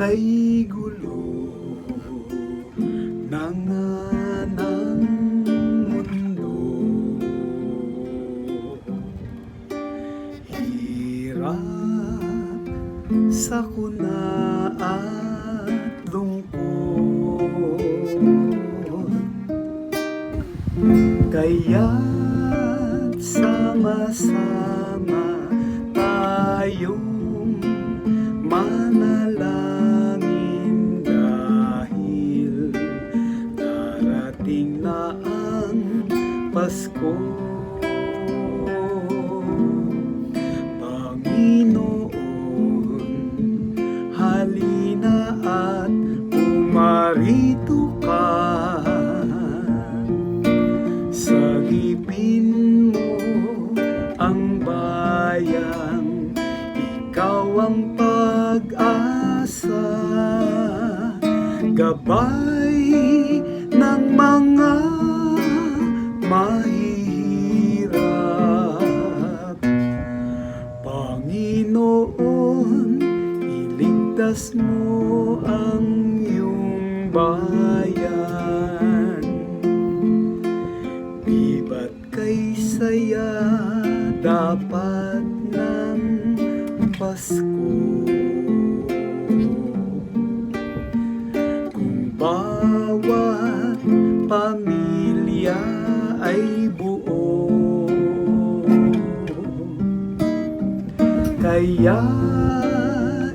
Kay Hirap sa kuna at lungkot Kaya't sama-sama tayong manalangin dahil darating na ang Pasko. Umarito ka. Sagipin mo ang bayan, ikaw ang pag-asa, gabay ng mga mahihirap. Panginoon, iligtas mo ang bayan. Iba't kay saya dapat ng Pasko Kung bawat pamilya ay buo Kaya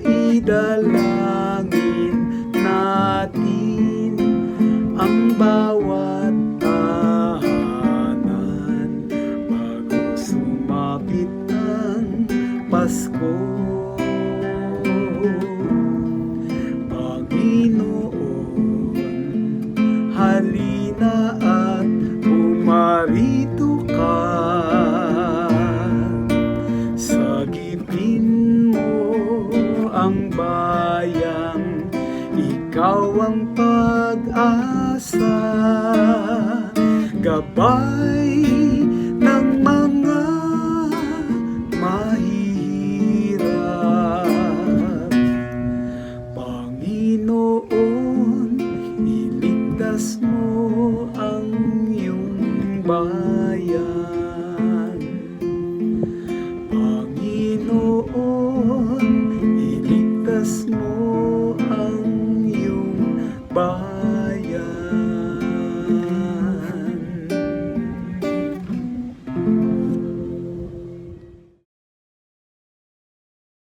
idalangin Pasko. Panginoon, halina at pumarito ka. Sagipin mo ang bayang ikaw ang pag-asa Gabay Panginoon, iligtas